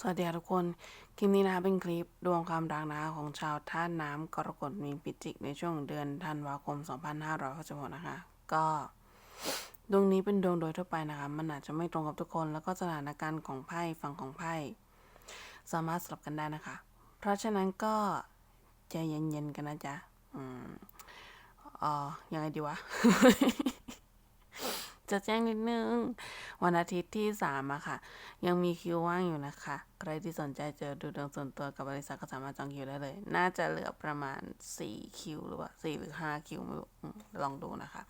สวัสดีทุกคน คลิปนี้นะคะเป็นคลิปดวงความรักนะคะของชาวท่าน้ำกรกฎมีนพิจิกในช่วงเดือนธันวาคม 2566นะคะ ก็ดวงนี้เป็นดวงโดยทั่วไปนะคะ มันอาจจะไม่ตรงกับทุกคน แล้วก็สถานการณ์ของไพ่ฝั่งของไพ่สามารถสลับกันได้นะคะ เพราะฉะนั้นก็ใจเย็นๆกันนะจ๊ะ อืมเอ๋อยังไงดีวะ จะแจ้งนิดนึง วันอาทิตย์ที่สามอะค่ะ ยังมีคิวว่างอยู่นะคะ ใครที่สนใจเจอดูดวงส่วนตัวกับบริษัทก็สามารถจองคิวได้เลย น่าจะเหลือประมาณ 4 คิวหรือว่า4หรือ 5 คิวไม่รู้ลองดูนะคะ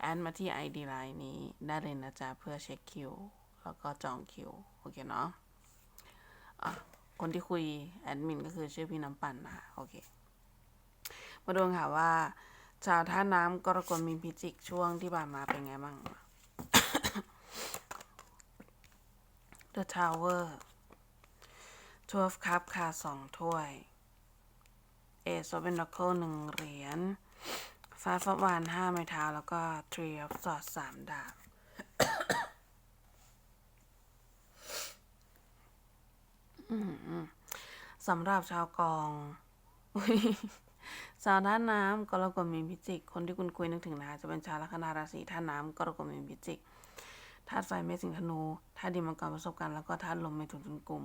แอดมาที่ ID Line นี้ได้เลยนะจ๊ะ เพื่อเช็คคิว แล้วก็จองคิว โอเคเนาะอะคนที่คุยแอดมินก็คือชื่อพี่น้ำปั่นนะคะโอเค มาดูค่ะว่าชาวท่าน้ำกรกฎมีนพิจิกช่วงที่ผ่านมาเป็นไงบ้าง The Tower 12 คัพค่ะสองถ้วย Ace of Pentacles หนึ่งเหรียญ Five of Wands ห้าไม้เท้า แล้วก็ Three of Swords สามดาบ สำหรับชาวกองชาวท่าน้ำกรกฎมีนพิจิก คนที่คุณคุยนึกถึงนะคะจะเป็นชาวลัคนาราศีท่าน้ำกรกฎมีนพิจิก ธาตุไฟเมษสิงธนูธาตุดินมังกรประสบการณ์แล้วก็ธาตุลมเมถุนตุลกลุ่ม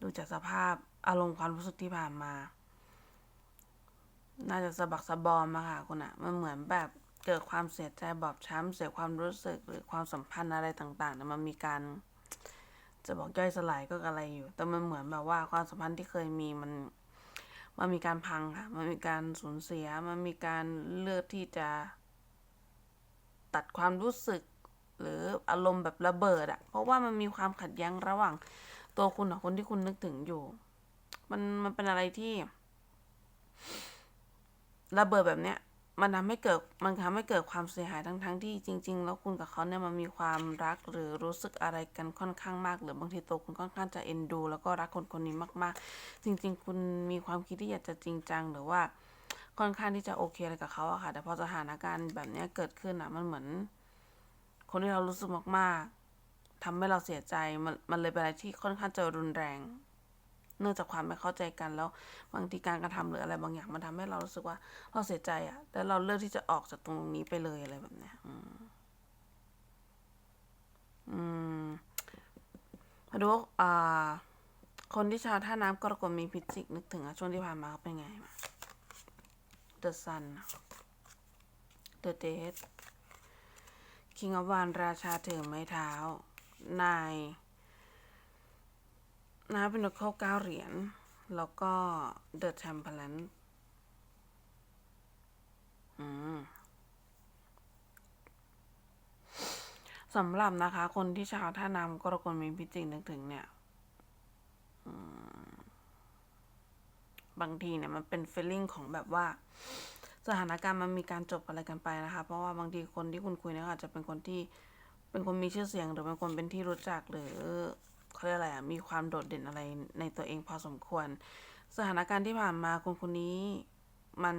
ดูจากสภาพอารมณ์ความรู้สึกที่ผ่านมา น่าจะสะบักสะบอมมาค่ะคุณอะมันเหมือนแบบเกิดความเสียใจบอบช้ำเสียความรู้สึกหรือความสัมพันธ์อะไรต่างๆเนี่ยมันมีการ จะบอกย่อยสลายก็อะไรอยู่ แต่มันเหมือนแบบว่าความสัมพันธ์ที่เคยมีมันมันมีการพังค่ะ มันมีการสูญเสีย มันมีการเลือกที่จะ ตัดความรู้สึก หรืออารมณ์แบบระเบิดอะเพราะว่ามันมีความขัดแย้งระหว่าง ตัวคุณกับคนที่คุณนึกถึงอยู่ มันมันเป็นอะไรที่ ระเบิดแบบเนี้ย มันทำให้เกิดมันทำให้เกิดความเสียหายทั้งทั้งๆที่จริง ๆ แล้วคุณกับเขาเนี่ยมันมีความรักหรือรู้สึกอะไรกันค่อนข้างมาก หรือบางทีตัวคุณค่อนข้างจะเอ็นดู แล้วก็รักคนคนนี้มาก ๆ จริง ๆ คุณมีความคิดที่อยากจะจริงจังหรือว่าค่อนข้างที่จะโอเคอะไรกับเขาอะค่ะ แต่พอสถานการณ์แบบเนี้ยเกิดขึ้นอะมันเหมือน คนที่เรารู้สึกมากๆทำให้เราเสียใจมันมันเลยเป็นอะไรที่ค่อนข้างจะรุนแรง เนื่องจากความไม่เข้าใจกันแล้ว บางทีการกระทำหรืออะไรบางอย่างมันทำให้เรารู้สึกว่าเราเสียใจอะแล้วเราเลือกที่จะออกจากตรงนี้ไปเลยอะไรแบบเนี้ยอืมอืมมาดูอ่าคนที่ชาวท่าน้ำกรกฎมีพิจิกนึกถึงอะช่วงที่ผ่านมาเขาเป็นไงมา The Sun The Death King of Wands ราชาถือไม้เท้า นายนาเป็นนกเข้าเก้าเหรียญ แล้วก็ The Temperance อืมสำหรับนะคะ คนที่ชาวท่าน้ำกรกฎมีพิจิกนึกถึงเนี่ยบางทีเนี่ยมันเป็น feeling ของแบบว่า สถานการณ์มันมีการจบอะไรกันไปนะคะ เพราะว่าบางทีคนที่คุณคุยเนี่ยอาจจะเป็นคนที่เป็นคนมีชื่อเสียง หรือเป็นคนเป็นที่รู้จักหรือเขาเรียกอะไรอะมีความโดดเด่นอะไรในตัวเองพอสมควร สถานการณ์ที่ผ่านมาคนคนนี้มัน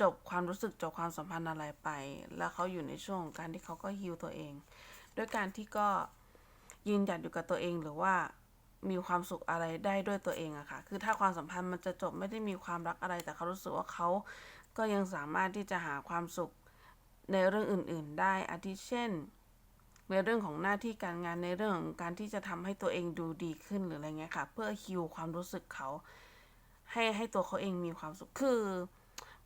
จบความรู้สึกจบความสัมพันธ์อะไรไป แล้วเขาอยู่ในช่วงของการที่เขาก็ฮิวตัวเอง ด้วยการที่ก็ยืนหยัดอยู่กับตัวเองหรือว่ามีความสุขอะไรได้ด้วยตัวเองอะค่ะ คือถ้าความสัมพันธ์มันจะจบไม่ได้มีความรักอะไร แต่เขารู้สึกว่าเขา ก็ยังสามารถที่จะหาความสุขในเรื่องอื่น ๆ ได้ อาทิเช่น ในเรื่องของหน้าที่การงาน ในเรื่องของการที่จะทำให้ตัวเองดูดีขึ้นหรืออะไรเงี้ยค่ะ เพื่อฮิวความรู้สึกเขา ให้ให้ตัวเขาเองมีความสุข คือ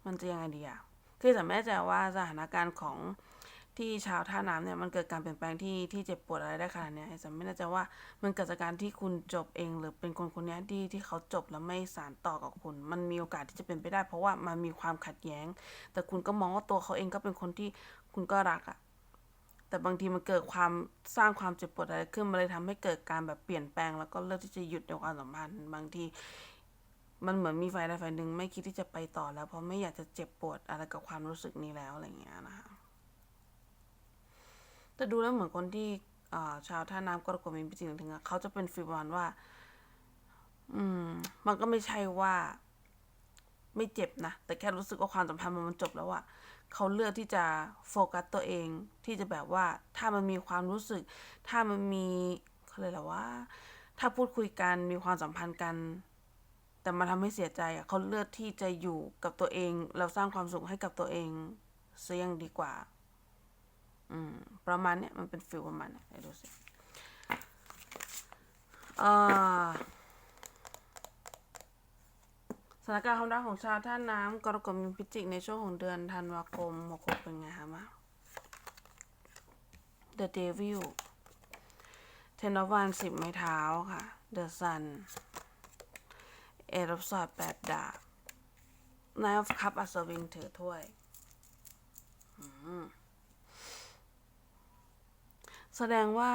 มันจะยังไงดีอะคือแต่แม่แน่ว่าสถานการณ์ของ ที่ชาวท่าน้ำเนี่ยมันเกิดการเปลี่ยนแปลงที่ที่เจ็บปวดอะไรได้ขนาดนี้ยแต่ไม่แน่ใจว่ามันเกิดจากการที่คุณจบเอง หรือเป็นคนคนนี้ที่ที่เขาจบแล้วไม่สานต่อกับคุณ มันมีโอกาสที่จะเป็นไปได้ เพราะว่ามันมีความขัดแย้ง แต่คุณก็มองว่าตัวเขาเองก็เป็นคนที่คุณก็รักอะแต่บางทีมันเกิดความสร้างความเจ็บปวดอะไรขึ้นมันเลยทำให้เกิดการแบบเปลี่ยนแปลง แล้วก็เลือกที่จะหยุดในความสัมพันธ์บางทีมันเหมือนมีฝ่ายใดฝ่ายหนึ่งไม่คิดที่จะไปต่อแล้ว เพราะไม่อยากจะเจ็บปวดอะไรกับความรู้สึกนี้แล้วอะไรเงี้ยนะคะ แต่ดูแล้วเหมือนคนที่อชาวท่าน้ำกรกฎมีพิจิตรถึงเขาจะเป็นฟีลประมาณว่า อืม มันก็ไม่ใช่ว่า ไม่เจ็บนะ แต่แค่รู้สึกว่าความสัมพันธ์มันจบแล้วอะเขาเลือกที่จะโฟกัสตัวเอง ที่จะแบบว่า ถ้ามันมีความรู้สึก ถ้ามันมีเขาเลยกอว่า ถ้าพูดคุยกันมีความสัมพันธ์กัน แต่มาทำให้เสียใจอะเขาเลือกที่จะอยู่กับตัวเองแล้วสร้างความสุขให้กับตัวเองเสียยังดีกว่า อืมประมาณเนี้ยมันเป็นฟิลประมาณเนี้ยเดี๋ยวดูสิสถานการณ์ความรักของชาวท่าน้ำกรกฎมีพิจิกในช่วงของเดือนธันวาคม66เป็นไงคะมา The Devil Ten of Wands สิบไม้เท้าค่ะ The Sun Eight of Swords แปดดาบ Nine of Cups อัศวินถือถ้วย แสดงว่า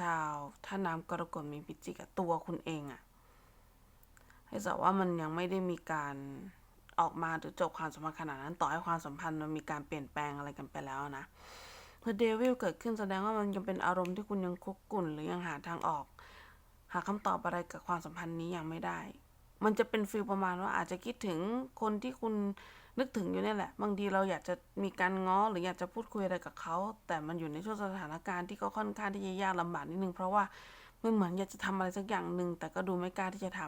ชาวท่าน้ำกรกฎมีพิจิกตัวคุณเองอะให้สักว่ามันยังไม่ได้มีการออกมาหรือจบความสัมพันธ์ขนาดนั้น ต่อให้ความสัมพันธ์มันมีการเปลี่ยนแปลงอะไรกันไปแล้วนะพอเดวิลเกิดขึ้นแสดงว่ามันยังเป็นอารมณ์ที่คุณยังคุกกุ่นหรือยังหาทางออก หาคำตอบอะไรกับความสัมพันธ์นี้ยังไม่ได้ มันจะเป็นฟีลประมาณว่าอาจจะคิดถึงคนที่คุณ นึกถึงอยู่เนี่ยแหละ บางทีเราอยากจะมีการง้อหรืออยากจะพูดคุยอะไรกับเขา แต่มันอยู่ในช่วงสถานการณ์ที่ก็ค่อนข้างที่จะยากลำบากนิดนึง เพราะว่ามันเหมือนอยากจะทำอะไรสักอย่างหนึ่งแต่ก็ดูไม่กล้าที่จะท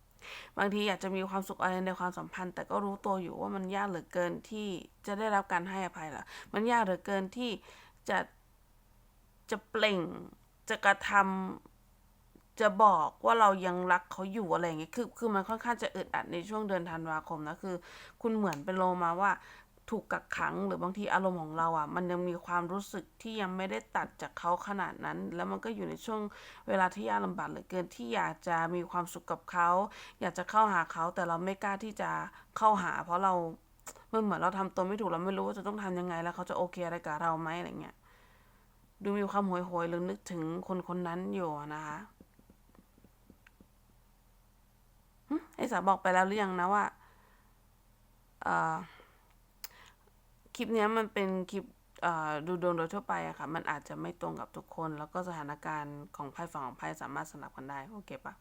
ำบางทีอยากจะมีความสุขอะไรในความสัมพันธ์ แต่ก็รู้ตัวอยู่ว่ามันยากเหลือเกินที่จะได้รับการให้อภัยละมันยากเหลือเกินที่จะจะเปล่งจะกระทำ จะบอกว่าเรายังรักเขาอยู่อะไรอย่างเงี้ยคือคือมันค่อนข้างจะอึดอัดในช่วงเดือนธันวาคมนะคือ คุณเหมือนเป็นโลมาว่าถูกกักขังหรือบางทีอารมณ์ของเราอะ มันยังมีความรู้สึกที่ยังไม่ได้ตัดจากเขาขนาดนั้น แล้วมันก็อยู่ในช่วงเวลาที่ยากลำบากเหลือเกินที่อยากจะมีความสุขกับเขาอยากจะเข้าหาเขาแต่เราไม่กล้าที่จะเข้าหา เพราะเรามันเหมือนเราทำตัวไม่ถูกเราไม่รู้ว่าจะต้องทำยังไง แล้วเขาจะโอเคอะไรกับเราไหมอะไรเงี้ยดูมีความโหยหวยหรือนึกถึงคนคนนั้นอยู่นะคะหึ ไอสาบอกไปแล้วหรือยังนะว่าคลิปนี้มันเป็นคลิปดูดวงโดยทั่วไปอะค่ะ มันอาจจะไม่ตรงกับทุกคน แล้วก็สถานการณ์ของไพ่ฝั่งของไพ่สามารถสลับกันได้ โอเคปะ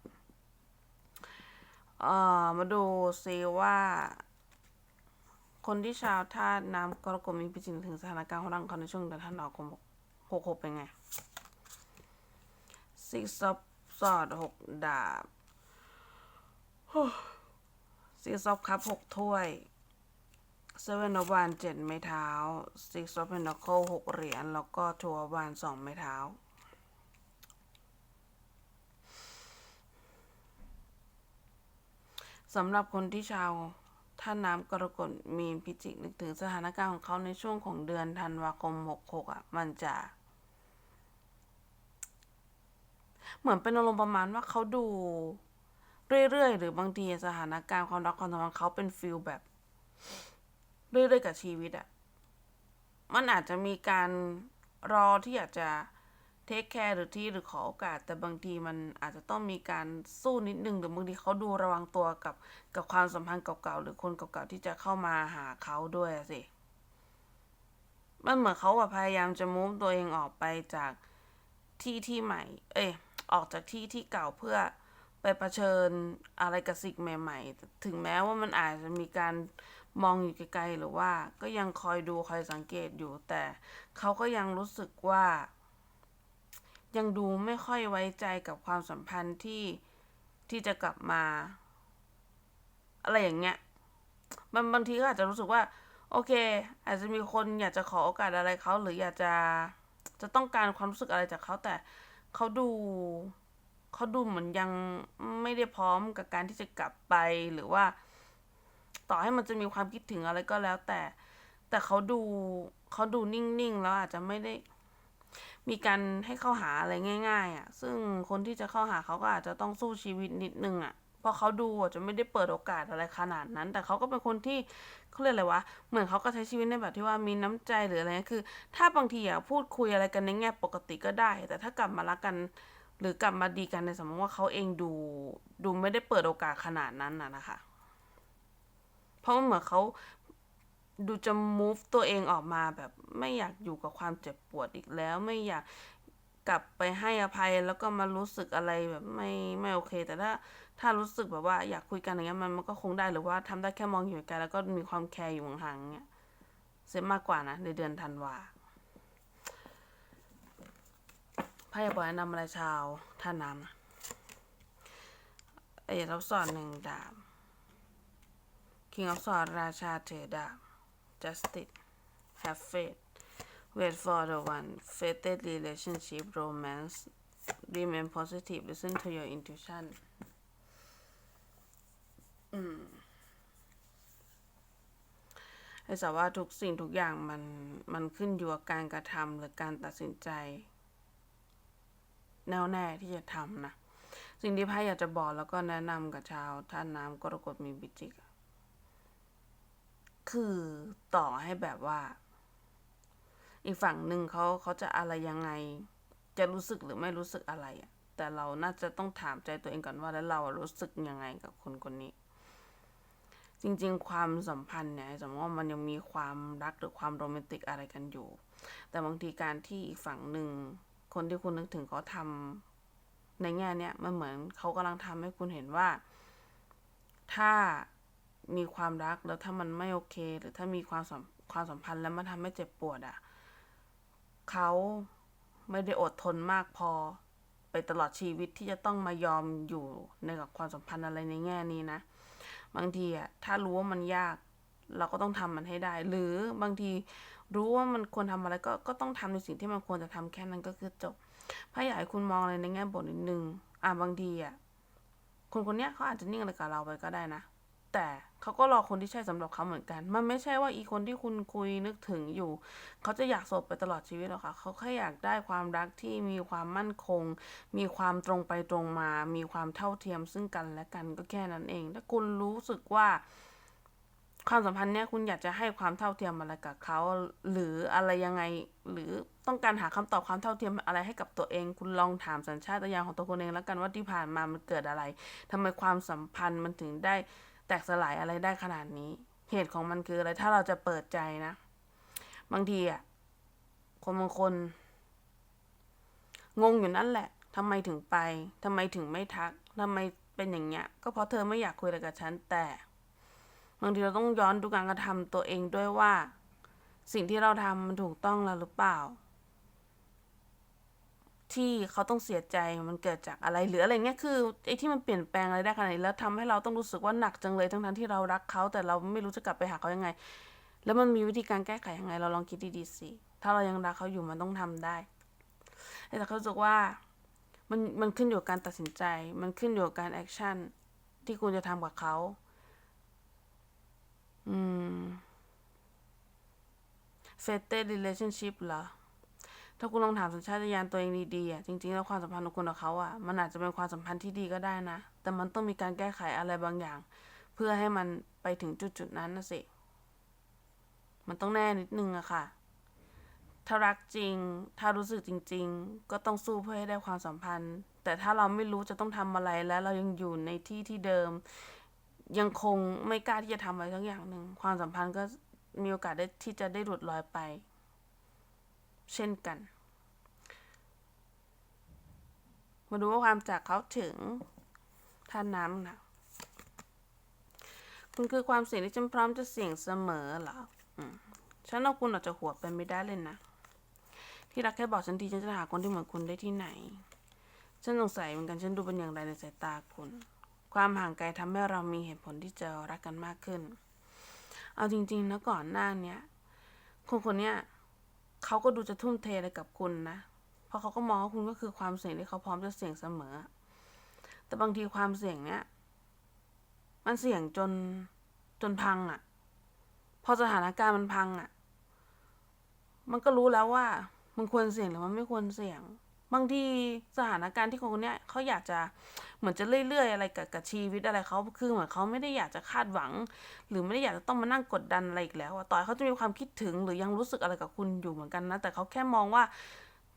มาดูซิว่า คนที่ชาวธาตุน้ำกรกฎมีพิจิตรถึงสถานการณ์ของรังเขาในช่วงเดือนธันวาคมหกหกเป็นไง Six of Swords หกดาบ Six of Cups หกถ้วยเซเว่นอวานเจ็ดไม้เท้า Six of Pentacles หกเหรียญแล้วก็ทัวร์วานสองไม้เท้าสำหรับคนที่ชาวท่าน้ำกรกฎมีนพิจิกนึกถึงสถานการณ์ของเขาในช่วงของเดือนธันวาคมหกหกอะ มันจะ เหมือนเป็นอารมณ์ประมาณว่าเขาดู เรื่อยๆ หรือบางทีสถานการณ์ความรักความสัมพันธ์เขาเป็นฟิลแบบ เรื่อยๆกับชีวิตอะมันอาจจะมีการรอที่อยากจะเทคแคร์หรือที่หรือขอโอกาส แต่บางทีมันอาจจะต้องมีการสู้นิดนึงหรือบางทีเขาดูระวังตัวกับกับความสัมพันธ์เก่าๆหรือคนเก่าๆที่จะเข้ามาหาเขาด้วยสิมันเหมือนเขาพยายามจะมูฟตัวเองออกไปจากที่ที่ใหม่ เอ้ยออกจากที่ที่เก่าเพื่อ ไปเผชิญอะไรกับสิ่งใหม่ ๆ ถึงแม้ว่ามันอาจจะมีการมองอยู่ไกลๆหรือว่าก็ยังคอยดูคอยสังเกตอยู่ แต่เขาก็ยังรู้สึกว่า ยังดูไม่ค่อยไว้ใจกับความสัมพันธ์ที่ที่จะกลับมา อะไรอย่างเงี้ยบางบางทีก็อาจจะรู้สึกว่า โอเค อาจจะมีคนอยากจะขอโอกาสอะไรเขาหรืออยากจะจะต้องการความรู้สึกอะไรจากเขาแต่เขาดู เขาดูเหมือนยังไม่ได้พร้อมกับการที่จะกลับไปหรือว่า ต่อให้มันจะมีความคิดถึงอะไรก็แล้ว แต่ แต่เขาดูเขาดูนิ่งๆแล้วอาจจะไม่ได้ มีการให้เข้าหาอะไรง่าย ๆอะ ซึ่งคนที่จะเข้าหาเขาก็อาจจะต้องสู้ชีวิตนิดนึงอะพราะเขาดูอาจจะไม่ได้เปิดโอกาสอะไรขนาดนั้น แต่เขาก็เป็นคนที่เขาเรียกอะไรวะเหมือนเขาก็ใช้ชีวิตในแบบที่ว่ามีน้ำใจหรืออะไรเงี้ยคือ ถ้าบางทีอะพูดคุยอะไรกันในแง่ปกติก็ได้ แต่ถ้ากลับมารักกัน หรือกลับมาดีกันในสมมติว่าเขาเองดูดูไม่ได้เปิดโอกาสขนาดนั้นน่ะนะคะ เพราะเหมือนเขาดูจะ move ตัวเองออกมาแบบไม่อยากอยู่กับความเจ็บปวดอีกแล้ว ไม่อยากกลับไปให้อภัยแล้วก็มารู้สึกอะไรแบบไม่ไม่โอเค แต่ถ้าถ้ารู้สึกแบบว่าอยากคุยกันอย่างเงี้ยมันมันก็คงได้หรือว่าทำได้แค่มองอยู่ไกลแล้วก็มีความแคร์อยู่ห่างๆเงี้ยเสียมากกว่านะในเดือนธันวาาอยากบอยนะนำอะไรชาวท่าน้ำนะเอรับสอนหนึ่งดาบคิงอับสอนราชาเถอดาบ justice have faith wait for the one fated relationship romance remain positive listen to your intuition อืมแต่ว่าทุกสิ่งทุกอย่างมันมันขึ้นอยู่กับการกระทำหรือการตัดสินใจ แน่วแน่ที่จะทำนะสิ่งที่ไพ่อยากจะบอกแล้วก็แนะนำกับชาวท่านน้ำกรกฎมีบิจิก คือต่อให้แบบว่า อีกฝั่งหนึ่งเขาเขาจะอะไรยังไง จะรู้สึกหรือไม่รู้สึกอะไรอะแต่เราน่าจะต้องถามใจตัวเองก่อนว่าแล้วเรารู้สึกยังไงกับคนคนนี้ จริง ๆ ความสัมพันธ์เนี่ยสมมติว่ามันยังมีความรักหรือความโรแมนติกอะไรกันอยู่ แต่บางทีการที่อีกฝั่งหนึ่ง คนที่คุณนึกถึงเขาทำในแง่เนี้ยมันเหมือนเขากำลังทำให้คุณเห็นว่า ถ้ามีความรักแล้วถ้ามันไม่โอเค หรือถ้ามีความสัมความสัมพันธ์แล้วมันทำให้เจ็บปวดอะ่ะเขาไม่ได้อดทนมากพอไปตลอดชีวิตที่จะต้องมายอมอยู่ในกับความสัมพันธ์อะไรในแง่นี้นะ บางทีอะถ้ารู้ว่ามันยาก เราก็ต้องทำมันให้ได้ หรือบางทีรู้ว่ามันควรทำอะไรก็ก็ต้องทำในสิ่งที่มันควรจะทำแค่นั้นก็คือจบพระอยากให้คุณมองอะไรในแง่บวกนิดนึงอะบางทีอะคนคนเนี้ยเขาอาจจะนิ่งอะไรกับเราไปก็ได้นะ แต่เขาก็รอคนที่ใช่สำหรับเขาเหมือนกัน มันไม่ใช่ว่าอีคนที่คุณคุยนึกถึงอยู่ เขาจะอยากโสดไปตลอดชีวิตหรอกค่ะ เขาแค่อยากได้ความรักที่มีความมั่นคง มีความตรงไปตรงมา มีความเท่าเทียมซึ่งกันและกันก็แค่นั้นเอง ถ้าคุณรู้สึกว่า ความสัมพันธ์เนี้ยคุณอยากจะให้ความเท่าเทียมอะไรกับเขาหรืออะไรยังไง หรือต้องการหาคำตอบความเท่าเทียมอะไรให้กับตัวเอง คุณลองถามสัญชาตญาณของตัวคุณเองแล้วกันว่าที่ผ่านมามันเกิดอะไรทำไมความสัมพันธ์มันถึงได้แตกสลายอะไรได้ขนาดนี้ เหตุของมันคืออะไรถ้าเราจะเปิดใจนะ บางทีอะคนบางคน งงอยู่นั่นแหละทำไมถึงไปทำไมถึงไม่ทักทำไมเป็นอย่างเงี้ยก็เพราะเธอไม่อยากคุยอะไรกับฉันแต่ บางทีเราต้องย้อนดูการกระทำตัวเองด้วยว่า สิ่งที่เราทำมันถูกต้องแล้วหรือเปล่า ที่เขาต้องเสียใจมันเกิดจากอะไรหรืออะไรเงี้ยคือไอ้ที่มันเปลี่ยนแปลงอะไรได้ขนาดนี้แล้วทำให้เราต้องรู้สึกว่าหนักจังเลยทั้งๆที่เรารักเขาแต่เราไม่รู้จะกลับไปหาเขายังไง แล้วมันมีวิธีการแก้ไขยังไง เราลองคิดดีๆสิถ้าเรายังรักเขาอยู่มันต้องทำได้แต่เขาสึกว่ามันมันขึ้นอยู่กับการตัดสินใจ มันขึ้นอยู่กับการแอคชั่นที่คุณจะทำกับเขา อืม fated relationship เหรอ ถ้าคุณลองถามสัญชาตญาณตัวเองดีๆอะ จริงๆ แล้วความสัมพันธ์ของคุณกับเขาอะ มันอาจจะเป็นความสัมพันธ์ที่ดีก็ได้นะ แต่มันต้องมีการแก้ไขอะไรบางอย่าง เพื่อให้มันไปถึงจุดๆ นั้นนะสิ มันต้องแน่นิดนึงอะค่ะ ถ้ารักจริง ถ้ารู้สึกจริง ๆ ก็ต้องสู้เพื่อให้ได้ความสัมพันธ์ แต่ถ้าเราไม่รู้จะต้องทำอะไรแล้วเรายังอยู่ในที่ที่เดิม ยังคงไม่กล้าที่จะทำอะไรทั้งอย่างหนึ่ง ความสัมพันธ์ก็ มีโอกาสได้ที่จะได้หลุดลอยไป เช่นกัน มาดูว่าความจากเขาถึงท่าน้ำนะคุณคือความเสี่ยงที่ฉันพร้อมจะเสี่ยงเสมอเหรอฉันเอาคุณออกจากหัวไปไม่ได้เลยนะ ที่รักแค่บอกฉันทีฉันจะหาคนที่เหมือนคุณได้ที่ไหน ฉันสงสัยเหมือนกันฉันดูเป็นอย่างไรในสายตาคุณ ความห่างไกลทำให้เรามีเหตุผลที่จะรักกันมากขึ้น เอาจริงๆนะก่อนหน้าเนี้ยคนคนเนี้ยเขาก็ดูจะทุ่มเทอะไรกับคุณนะ เพราะเขาก็มองว่าคุณก็คือความเสี่ยงที่เขาพร้อมจะเสี่ยงเสมอ แต่บางทีความเสี่ยงเนี้ยมันเสี่ยงจนจนพังอะ่ะ พอสถานการณ์มันพังอะ่ะ มันก็รู้แล้วว่ามันควรเสี่ยงหรือมันไม่ควรเสี่ยง บางทีสถานการณ์ที่คนคนเนี้ยเขาอยากจะ เหมือนจะเรื่อยๆอะไรกับกับชีวิตอะไรเขาคือเหมือนเขาไม่ได้อยากจะคาดหวัง หรือไม่ได้อยากจะต้องมานั่งกดดันอะไรอีกแล้วอะต่อให้เขาจะมีความคิดถึงหรือยังรู้สึกอะไรกับคุณอยู่เหมือนกันนะแต่เขาแค่มองว่า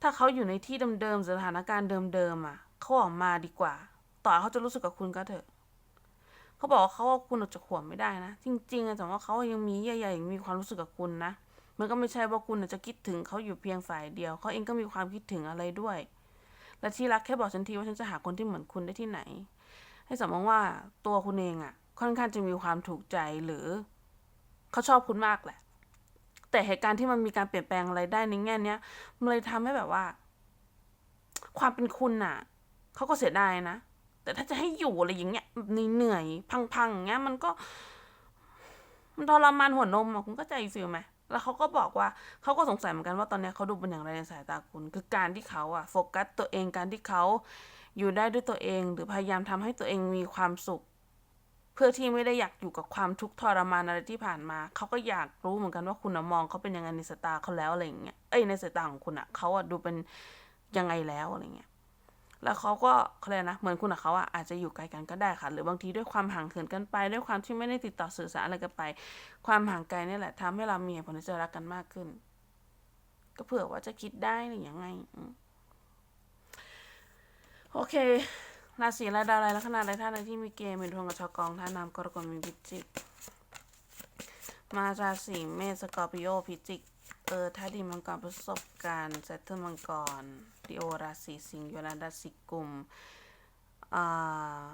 ถ้าเขาอยู่ในที่เดิมๆสถานการณ์เดิมๆอะเขาออกมาดีกว่า ต่อให้เขาจะรู้สึกกับคุณก็เถอะเขาบอกว่าเขาว่าคุณออกจากหัวไม่ได้นะ จริงๆอะแต่ว่าเขายังมีใหญ่ๆยังมีความรู้สึกกับคุณนะ มันก็ไม่ใช่ว่าคุณจะคิดถึงเขาอยู่เพียงฝ่ายเดียว เขาเองก็มีความคิดถึงอะไรด้วย และที่รักแค่บอกฉันทีว่าฉันจะหาคนที่เหมือนคุณได้ที่ไหน ให้สมมติว่าตัวคุณเองอะค่อนข้างจะมีความถูกใจหรือ เขาชอบคุณมากแหละ แต่เหตุการณ์ที่มันมีการเปลี่ยนแปลงอะไรได้ในแง่เนี้ยมันเลยทำให้แบบว่า ความเป็นคุณน่ะเขาก็เสียดายนะแต่ถ้าจะให้อยู่อะไรอย่างเงี้ยแบบเหนื่อยพังๆอย่างเงี้ย มันก็ มันทรมานหัวนมอะคุณก็ใจฟิลไหม แล้วเขาก็บอกว่าเขาก็สงสัยเหมือนกันว่าตอนนี้เขาดูเป็นอย่างไรในสายตาคุณ คือการที่เขาอะโฟกัสตัวเองการที่เขาอยู่ได้ด้วยตัวเอง หรือพยายามทำให้ตัวเองมีความสุข เพื่อที่ไม่ได้อยากอยู่กับความทุกข์ทรมานอะไรที่ผ่านมา เขาก็อยากรู้เหมือนกันว่าคุณอะมองเขาเป็นยังไงในสายตาเขาแล้วอะไรอย่างเงี้ยเอ้ยในสายตาของคุณอะเขาอะดูเป็นยังไงแล้วอะไรเงี้ย แล้วเขาก็เขาเรียนะ เหมือนคุณกับเขาอะอาจจะอยู่ไกลกันก็ได้ค่ะ หรือบางทีด้วยความห่างเหินกันไป ด้วยความที่ไม่ได้ติดต่อสื่อสารอะไรกันไป ความห่างไกลนี่แหละทำให้เรามีเหตุผลที่จะรักกันมากขึ้น ก็เผื่อว่าจะคิดได้หรือยังไงโอเคราศีและดาวอะไรลัคนาอะไรท่านอะไรที่มีเกณฑ์เป็นทวงกับชาวกองท่านำกรกฎมีพิจิก มาราศีเมษสกอร์ปิโอพิจิก เออถ้าดีมังกรประสบการณ์เซตเทิลมังกรดิโอราศีสิงห์ยูราราศีกุมอ่า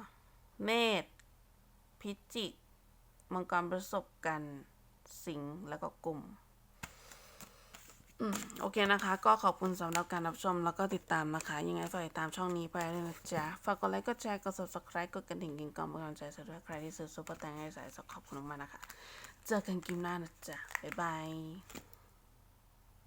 เมษพิจิก มังกรประสบการณ์สิงห์แล้วก็กลุ่มโอเคนะคะ ก็ขอบคุณสำหรับการรับชมแล้วก็ติดตามนะคะ ยังไงฝากติดตามช่องนี้ไปด้วยนะจ๊ะ ฝากกดไลค์กดแชร์กด subscribe กดกระดิ่งกินกองเป็นกำลังใจสำหรับใครที่ซื้อซุปเปอร์แตงให้สายสขอบคุณมากๆนะคะ เจอกันกิมหน้านะจ๊ะ บ๊ายบาย